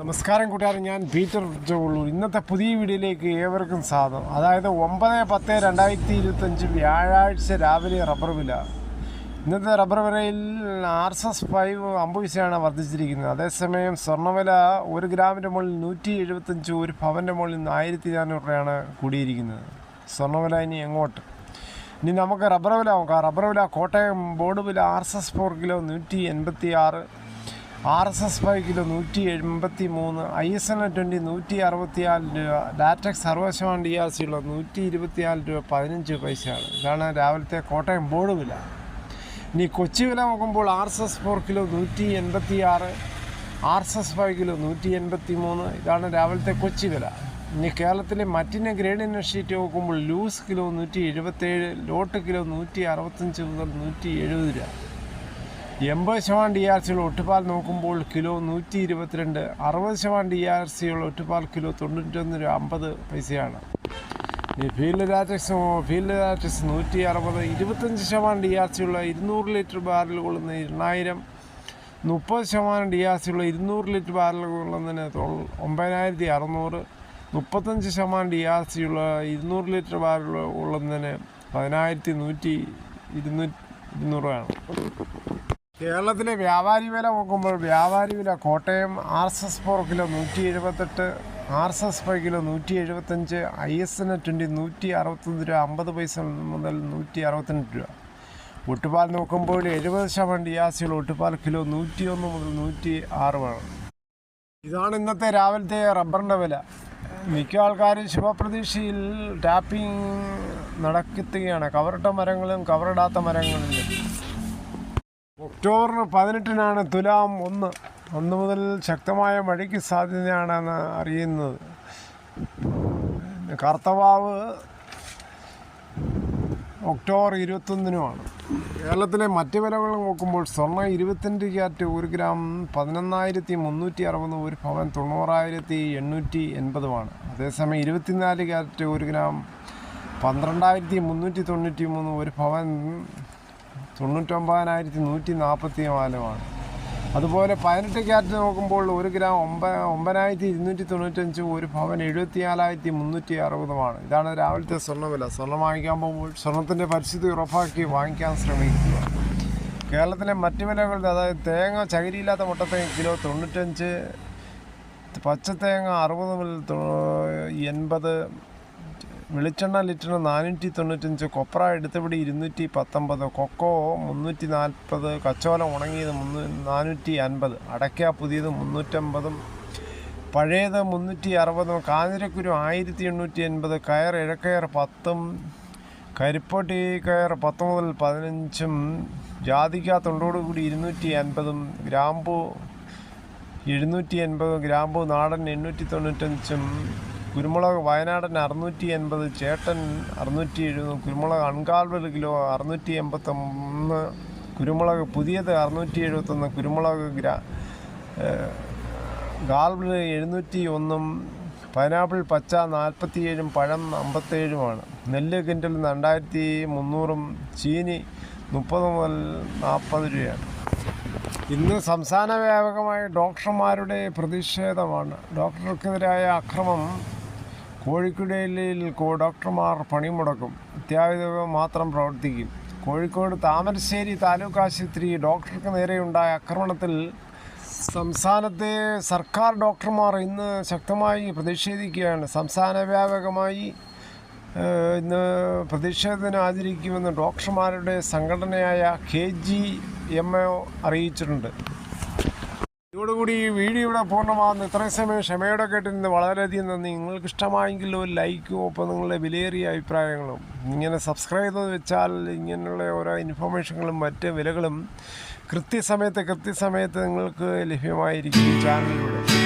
നമസ്കാരം കൂട്ടുകാരൻ ഞാൻ പീറ്റർ ജോളൂർ ഇന്നത്തെ പുതിയ വീഡിയോയിലേക്ക് ഏവർക്കും സ്വാഗതം. അതായത് ഒമ്പത് പത്ത് രണ്ടായിരത്തി ഇരുപത്തഞ്ച് വ്യാഴാഴ്ച രാവിലെ റബ്ബർ വില. ഇന്നത്തെ റബ്ബർ വിലയിൽ ആർ എസ് എസ് ഫൈവ് അമ്പത് പൈസയാണ് വർദ്ധിച്ചിരിക്കുന്നത്. അതേസമയം സ്വർണവില ഒരു ഗ്രാമിന്റെ മുകളിൽ നൂറ്റി എഴുപത്തഞ്ച് ഒരു പവന്റെ മുകളിൽ ആയിരത്തി നാനൂറ് രൂപയാണ് കൂടിയിരിക്കുന്നത്. സ്വർണവില ഇനി എങ്ങോട്ട്? ഇനി നമുക്ക് റബ്ബർ വില നോക്കാം. റബ്ബർ വില കോട്ടയം ബോർഡ് വില R S S four kilo നൂറ്റി എൺപത്തി ആറ് R S S five kilo നൂറ്റി എൺപത്തി മൂന്ന് ഐ എസ് എൻ ട്വന്റി നൂറ്റി അറുപത്തിനാല് രൂപ ഡാറ്റക് സർവശമാണ് ഡി ആർ സിയുള്ള നൂറ്റി ഇരുപത്തിനാല് രൂപ പതിനഞ്ച് പൈസയാണ്. ഇതാണ് രാവിലത്തെ കോട്ടയം ബോർഡ് വില. ഇനി കൊച്ചി വില നോക്കുമ്പോൾ R S S four kilo നൂറ്റി എൺപത്തി ആറ് R S S five kilo നൂറ്റി എൺപത്തി മൂന്ന് ഇതാണ് രാവിലത്തെ കൊച്ചി വില. ഇനി കേരളത്തിലെ മറ്റിന ഗ്രേഡ് ഷീറ്റ് നോക്കുമ്പോൾ ലൂസ് കിലോ നൂറ്റി എഴുപത്തേഴ് ലോട്ട് കിലോ നൂറ്റി അറുപത്തഞ്ച് മുതൽ നൂറ്റി എഴുപത് രൂപ. എൺപത് ശതമാനം ഡി ആർ സിയുള്ള ഒട്ടുപാൽ നോക്കുമ്പോൾ കിലോ നൂറ്റി ഇരുപത്തിരണ്ട് അറുപത് ശതമാനം ഡി ആർ സിയുള്ള ഒട്ടുപാൽ കിലോ തൊണ്ണൂറ്റൊന്ന് രൂപ അമ്പത് പൈസയാണ്. ഈ ഫീൽഡ് ലാറ്റക്സ് ഫീൽഡ് ലാറ്റക്സ് നൂറ്റി അറുപത് ഇരുപത്തഞ്ച് ശതമാനം ഡി ആർ സിയുള്ള ഇരുന്നൂറ് ലിറ്റർ ബാരൽ കൊള്ളുന്ന എണ്ണായിരം മുപ്പത് ശതമാനം ഡി ആർ സിയുള്ള ഇരുന്നൂറ് ലിറ്റർ ബാരൽ കൊള്ളുന്നതിന് ഒമ്പതിനായിരത്തി അറുന്നൂറ് മുപ്പത്തഞ്ച് ശതമാനം ഡി ആർ സിയുള്ള ഇരുന്നൂറ് ലിറ്റർ ബാരൽ കൊള്ളുന്നതിന് പതിനായിരത്തി നൂറ്റി ഇരുന്നൂറ്റി ഇരുന്നൂറാണ് കേരളത്തിലെ വ്യാപാരി വില നോക്കുമ്പോൾ വ്യാപാരി വില Kottayam R S S four kilo നൂറ്റി എഴുപത്തെട്ട് R S S five kilo നൂറ്റി എഴുപത്തഞ്ച് ഐ എസ് എൻ ട്വന്റി നൂറ്റി അറുപത്തൊന്ന് രൂപ അമ്പത് പൈസ മുതൽ നൂറ്റി അറുപത്തിരണ്ട് രൂപ. ഒട്ടുപാൽ നോക്കുമ്പോൾ എഴുപത് ശതമാനം ഡിയാസികൾ ഒട്ടുപാൽ കിലോ നൂറ്റി ഒന്ന് മുതൽ നൂറ്റി ആറുമാണ് ഇതാണ് ഇന്നത്തെ രാവിലത്തെ റബ്ബറിന്റെ വില. മിക്ക ആൾക്കാരും ശുഭപ്രതീക്ഷയിൽ ടാപ്പിംഗ് നടക്കുകയാണ് കവറിട്ട മരങ്ങളും കവറിടാത്ത മരങ്ങളിലും. ഒക്ടോബർ പതിനെട്ടിനാണ് തുലാം ഒന്ന്. ഒന്ന് മുതൽ ശക്തമായ മഴയ്ക്ക് സാധ്യതയാണെന്ന് അറിയുന്നത്. കർത്തവാവ് ഒക്ടോബർ ഇരുപത്തൊന്നിനുമാണ്. കേരളത്തിലെ മറ്റ് വിലകൾ നോക്കുമ്പോൾ സ്വർണ ഇരുപത്തിരണ്ട് ക്യാറ്റ് ഒരു ഗ്രാം പതിനൊന്നായിരത്തി മുന്നൂറ്റി അറുപത് ഒരു പവൻ തൊണ്ണൂറായിരത്തി എണ്ണൂറ്റി എൺപതുമാണ് അതേസമയം ഇരുപത്തിനാല് ക്യാരറ്റ് ഒരു ഗ്രാം പന്ത്രണ്ടായിരത്തി മുന്നൂറ്റി തൊണ്ണൂറ്റി മൂന്ന് ഒരു പവൻ തൊണ്ണൂറ്റൊമ്പതിനായിരത്തി നൂറ്റി നാൽപ്പത്തി നാലുമാണ്. അതുപോലെ പതിനെട്ട് ക്യാരറ്റ് നോക്കുമ്പോൾ ഒരു ഗ്രാം ഒമ്പ ഒമ്പതിനായിരത്തി ഇരുന്നൂറ്റി തൊണ്ണൂറ്റഞ്ച് ഒരു ഭവൻ എഴുപത്തി നാലായിരത്തി മുന്നൂറ്റി അറുപതുമാണ്. ഇതാണ് രാവിലത്തെ സ്വർണവില. സ്വർണം വാങ്ങിക്കാൻ പോകുമ്പോൾ സ്വർണത്തിന്റെ പരിസ്ഥിതി ഉറപ്പാക്കി വാങ്ങിക്കാൻ ശ്രമിക്കുക. കേരളത്തിലെ മറ്റ് വിലകളുടെ അതായത് തേങ്ങ ചകിരിയില്ലാത്ത മുട്ടത്തേങ്ങ കിലോ തൊണ്ണൂറ്റഞ്ച് പച്ചത്തേങ്ങ അറുപത് മുതൽ എൺപത് വെളിച്ചെണ്ണ ലിറ്ററിന് നാനൂറ്റി തൊണ്ണൂറ്റഞ്ച് കൊപ്ര എടുത്തപിടി ഇരുന്നൂറ്റി പത്തൊമ്പത് കൊക്കോ മുന്നൂറ്റി നാൽപ്പത് കച്ചോലം ഉണങ്ങിയത് മുന്നൂ നാനൂറ്റി അൻപത് അടയ്ക്ക പുതിയത് മുന്നൂറ്റമ്പതും പഴയത് മുന്നൂറ്റി അറുപതും കാഞ്ഞിരക്കുരു ആയിരത്തി എണ്ണൂറ്റി എൺപത് കയർ ഇഴക്കയർ പത്തും കരിപ്പൊട്ടി കയർ പത്ത് മുതൽ പതിനഞ്ചും ജാതിക്ക തൊണ്ടോടുകൂടി ഇരുന്നൂറ്റി അൻപതും ഗ്രാമ്പു എഴുന്നൂറ്റി എൺപത് ഗ്രാമ്പു നാടൻ എണ്ണൂറ്റി തൊണ്ണൂറ്റഞ്ചും കുരുമുളക് വയനാടൻ അറുന്നൂറ്റി എൺപത് ചേട്ടൻ അറുന്നൂറ്റി എഴുപത് കുരുമുളക് അൺകാൽവൽ കിലോ അറുന്നൂറ്റി എൺപത്തൊന്ന് കുരുമുളക് പുതിയത് അറുന്നൂറ്റി എഴുപത്തൊന്ന് കുരുമുളക് ഗ്രാ ഗാൽബിൾ എഴുന്നൂറ്റി ഒന്നും പൈനാപ്പിൾ പച്ച നാൽപ്പത്തിയേഴും പഴം അമ്പത്തേഴുമാണ്. നെല്ല് കിൻഡൽ രണ്ടായിരത്തി മുന്നൂറും ചീനി മുപ്പത് മുതൽ നാൽപ്പത് രൂപയാണ്. ഇന്ന് സംസ്ഥാന വ്യാപകമായ ഡോക്ടർമാരുടെ പ്രതിഷേധമാണ്. ഡോക്ടർക്കെതിരായ അക്രമം കോഴിക്കോട് ജില്ലയിൽ ഡോക്ടർമാർ പണിമുടക്കും. അത്യാഹിതം മാത്രം പ്രവർത്തിക്കും. കോഴിക്കോട് താമരശ്ശേരി താലൂക്ക് ആശുപത്രി ഡോക്ടർക്ക് നേരെയുണ്ടായ ആക്രമണത്തിൽ സംസ്ഥാനത്തെ സർക്കാർ ഡോക്ടർമാർ ഇന്ന് ശക്തമായി പ്രതിഷേധിക്കുകയാണ്. സംസ്ഥാന വ്യാപകമായി ഇന്ന് പ്രതിഷേധത്തിന് ആചരിക്കുമെന്ന് ഡോക്ടർമാരുടെ സംഘടനയായ കെ ജി എം ഒ അറിയിച്ചിട്ടുണ്ട്. ഇതോടുകൂടി ഈ വീഡിയോ ഇവിടെ പൂർണമാകുന്നു. ഇത്രയും സമയം ക്ഷമയോടെ കേട്ടിരുന്നത് വളരെയധികം നന്ദി. നിങ്ങൾക്ക് ഇഷ്ടമായെങ്കിൽ ഒരു ലൈക്കും ഒപ്പം നിങ്ങളുടെ വിലയേറിയ അഭിപ്രായങ്ങളും ഇങ്ങനെ സബ്സ്ക്രൈബ് ചെയ്ത് വെച്ചാൽ ഇങ്ങനെയുള്ള ഓരോ ഇൻഫർമേഷനുകളും മറ്റ് വിലകളും കൃത്യസമയത്ത് കൃത്യസമയത്ത് നിങ്ങൾക്ക് ലഭ്യമായിരിക്കും ഈ ചാനലിലൂടെ